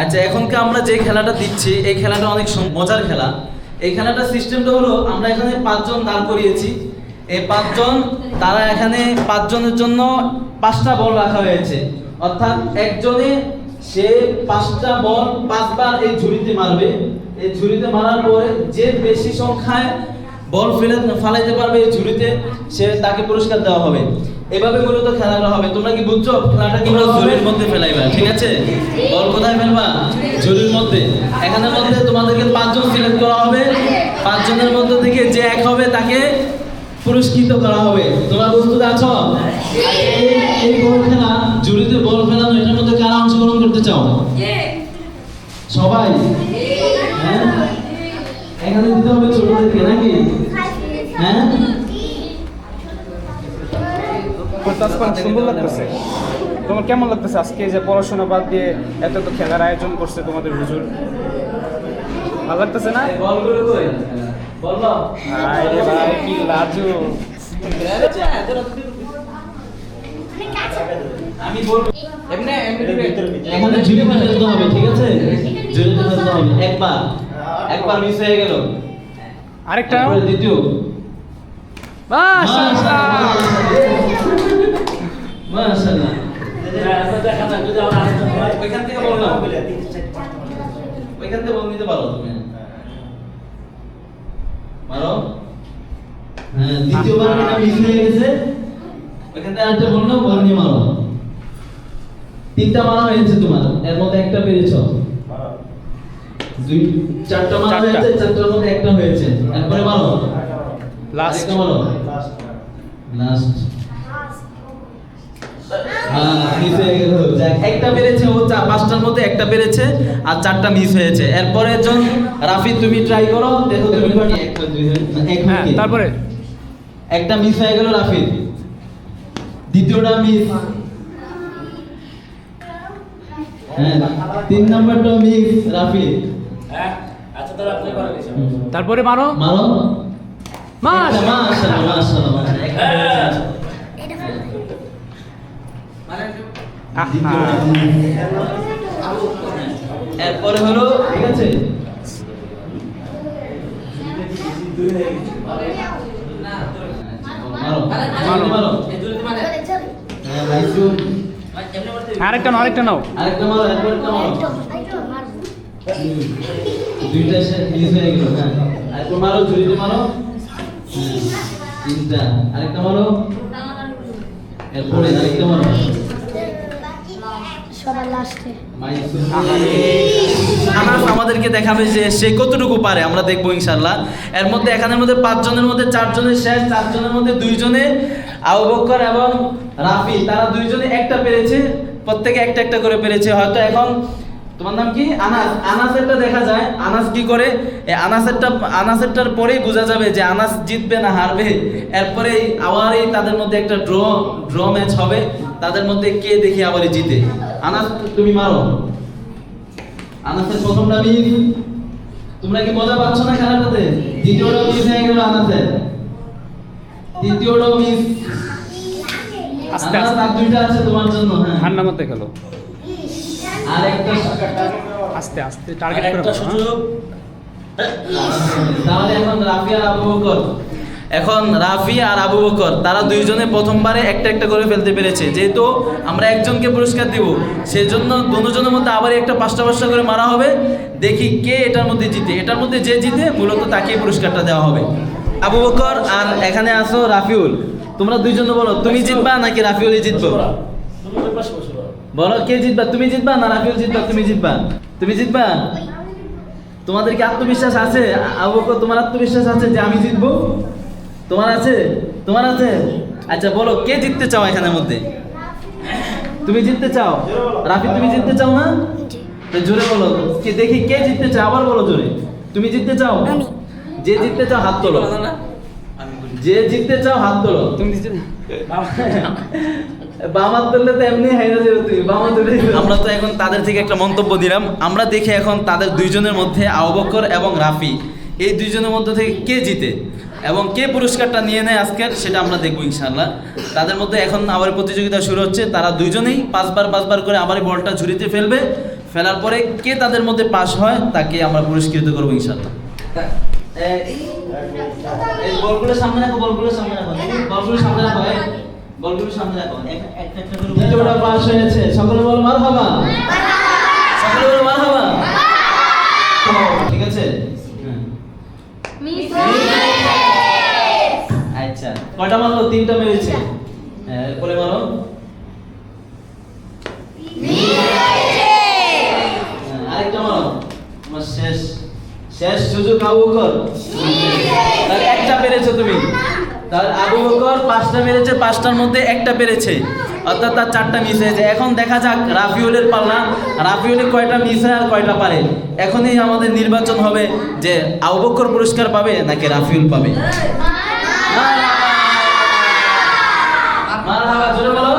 আচ্ছা এখনকে আমরা যে খেলাটা দিচ্ছি, এই খেলাটা অনেক মজার খেলা। এই খেলাটা সিস্টেমটা হলো, আমরা এখানে পাঁচজন দাঁড় করিয়েছি। এই পাঁচজন, তারা এখানে পাঁচজনের জন্য পাঁচটা বল রাখা হয়েছে। অর্থাৎ একজনে, সে পাঁচটা বল পাঁচবার এই ঝুড়িতে মারবে। এই ঝুড়িতে মারার পরে যে বেশি সংখ্যায় বল ফেলে ফালাইতে পারবে এই ঝুড়িতে সে তাকে পুরস্কার দেওয়া হবে। এভাবে মূলত খেলাটা হবে। তোমরা কি বুঝছ? খেলাটা কি ঝুড়ির মধ্যে ফেলাইবা ঠিক আছে? বল কোথায় ফেলবা? ঝুড়ির মধ্যে। এখানের মধ্যে তোমাদেরকে পাঁচজন সিলেক্ট করা হবে। পাঁচজনের মধ্যে থেকে যে এক হবে তাকে পুরস্কৃত করা হবে। তোমরা প্রস্তুত আছো? এই- এই বল খেলা ঝুড়িতে বল ফেলানো এটার মধ্যে কারা অংশগ্রহণ করতে চাও? সবাই? হ্যাঁ? এখানে দিতে হবে ছোটদেরকে নাকি? হ্যাঁ? সুন্দর লাগতেছে। তোমার কেমন লাগতেছে আজকে যে পড়াশোনা বাদ দিয়ে এত এত খেলার আয়োজন করছে তোমাদের হুজুর? ভালো লাগতেছে না? ভাই কি লাজু। আমি বলব এমনি এমনি ফেলতে হবে ঠিক আছে? ঝুড়িতে ফেলতে হবে একবার। একবার মিস হয়ে গেল। আরেকটা। দ্বিতীয়। মাশাআল্লাহ। মাশাআল্লাহ। ওইখান থেকে বললাম ওইখান থেকে বল নিতে পারো তুমি। পারো? হ্যাঁ দ্বিতীয়বার এটা মিস হয়ে গেছে। ওইখান থেকে আরেকটা বলল বল নিয়ে মারো। তিনটা মারা হয়েছে তোমার। এর মধ্যে একটা পেরেছ। দুই চারটা মারা হয়েছে চারটার মধ্যে একটা হয়েছে। এরপরে মারো লাস্ট আরেকটা মারো লাস্ট হ্যাঁ মিস হয়ে গেল। যাক, একটা পেরেছে ও চা পাঁচটার মধ্যে একটা পেরেছে আর চারটা মিস হয়েছে। এরপরে রাফি তুমি ট্রাই করো দেখো তুমি এক হ্যাঁ মিনিট। তারপরে। একটা মিস হয়ে গেল রাফি। দ্বিতীয়টা মিস হ্যাঁ তিন নাম্বারটা মিস রাফি। তারপরে মারো? মারো? মাস মাশাআল্লাহ মাশাআল্লাহ মাশাআল্লাহ, একটা পেরেছে। আহা এরপরে হলো ঠিক আছে? মারো মারো। হ্যাঁ আরেকটা নাও আরেকটা নাও। আরেকটা মারো এরপরটা মারো। দুইটা মিস হয়ে গেল হ্যাঁ। আরেকটা মারো ঝুড়িতে মারো। তিনটা। আরেকটা মারো। এরপরে আরেকটা মারো। আমাদেরকে দেখাবে যে সে কতটুকু পারে আমরা দেখব ইনশাল্লাহ এর মধ্যে এখানের মধ্যে পাঁচজনের মধ্যে চারজনের শেষ চারজনের মধ্যে দুইজনে আবু বকর এবং রাফি। তারা দুইজনে একটা পেরেছে প্রত্যেকে একটা একটা করে পেরেছে। হয়তো এখন তোমার নাম কি? আনাস। আনাসেরটা দেখা যায়। আনাস কি করে? আনাসেরটা আনাসেরটার পরেই বোঝা যাবে যে আনাস জিতবে না হারবে। এরপরেই আবারই তাদের মধ্যে একটা ড্র ড্র ম্যাচ হবে। তাদের মধ্যে কে দেখি আবারই জিতে। আনাস তুমি মারো। আনাসের প্রথমটা মিস তোমরা কি মজা পাচ্ছ না খেলাটাতে? দ্বিতীয়টা মিস হয়ে গেল আনাসের। তৃতীয়টাও মিস। আস্তে আনাস আস্তে দুইটা আছে তোমার জন্য হ্যাঁ। আর একটা আস্তে আস্তে টার্গেট করে মারো, হ্যাঁ? তাহলে এখন রাফি আর আবু বকর। এখন রাফি আর আবু বকর তারা দুইজনে প্রথমবারে একটা একটা করে ফেলতে পেরেছে। যেহেতু আমরা একজনকে পুরস্কার দিব সেই জন্য দুজনের মধ্যে আবার একটা পাঁচটা পাঁচটা করে মারা হবে। দেখি কে এটার মধ্যে জিতে। এটার মধ্যে যে জিতে মূলত তাকে পুরস্কারটা দেওয়া হবে। আবু বকর আর এখানে আসো রাফিউল। তোমরা দুইজনে বলো তুমি জিতবা নাকি রাফিউলই জিতবো? বলো কে জিতবা? তুমি জিতবা না রাফিউল জিতবা? তুমি জিতবা? তুমি জিতবা? তোমাদের কি আত্মবিশ্বাস আছে? আবু তোমার আত্মবিশ্বাস আছে যে আমি জিতবো? তোমার আছে? তোমার আছে? আচ্ছা বলো কে জিততে চাও এখানের মধ্যে? তুমি জিততে চাও? রাফি তুমি জিততে চাও না? তো জোরে বলো কে দেখি কে জিততে চাও আবার বলো জোরে। তুমি জিততে চাও? আমি। যে জিততে চাও হাত তোলো। যে জিততে চাও হাত তোলো। তুমি দিচ্ছ বামাত তো এমনি হাইরা যাবে আমরা তো এখন তাদের থেকে একটা মন্তব্য দিলাম। আমরা দেখি এখন তাদের দুইজনের মধ্যে আবু বকর এবং রাফি। এই দুইজনের মধ্যে থেকে কে জিতে এবং কে পুরস্কারটা নিয়ে নেয় আজকের সেটা আমরা দেখব ইনশাল্লাহ তাদের মধ্যে এখন আবার প্রতিযোগিতা শুরু হচ্ছে। তারা দুইজনেই পাঁচবার পাঁচবার করে আবার বলটা ঝুড়িতে ফেলবে। ফেলার পরে কে তাদের মধ্যে পাস হয় তাকে আমরা পুরস্কৃত করব ইনশাল্লাহ এই বলগুলো সামনে রাখো বলগুলো সামনে রাখো। বলগুলো সামনে রাখো বলগুলো সামনে রাখো। এক- একটা একটা করে দ্বিতীয়টা পাস হয়েছে। সকলে বল মারহাবা। সকলে বলো মারহাবা। ঠিক আছে? হ্যাঁ। আচ্ছা কয়টা মারলো? তিনটা মেরেছে। হ্যাঁ এরপরে মারো হ্যাঁ, আরেকটা মারো তোমার শেষ শেষ সুযোগ আবু বকর। তাহলে একটা পেরেছ তুমি। তাহলে আবু বকর পাঁচটা মেরেছে পাঁচটার মধ্যে একটা পেরেছে। অর্থাৎ তার চারটা মিস হয়েছে। এখন দেখা যাক রাফিউলের পাল্লা রাফিউলের কয়টা মিস হয় আর কয়টা পারে? এখনই আমাদের নির্বাচন হবে যে আবু বকর পুরস্কার পাবে নাকি রাফিউল পাবে। মারহাবা। বলো।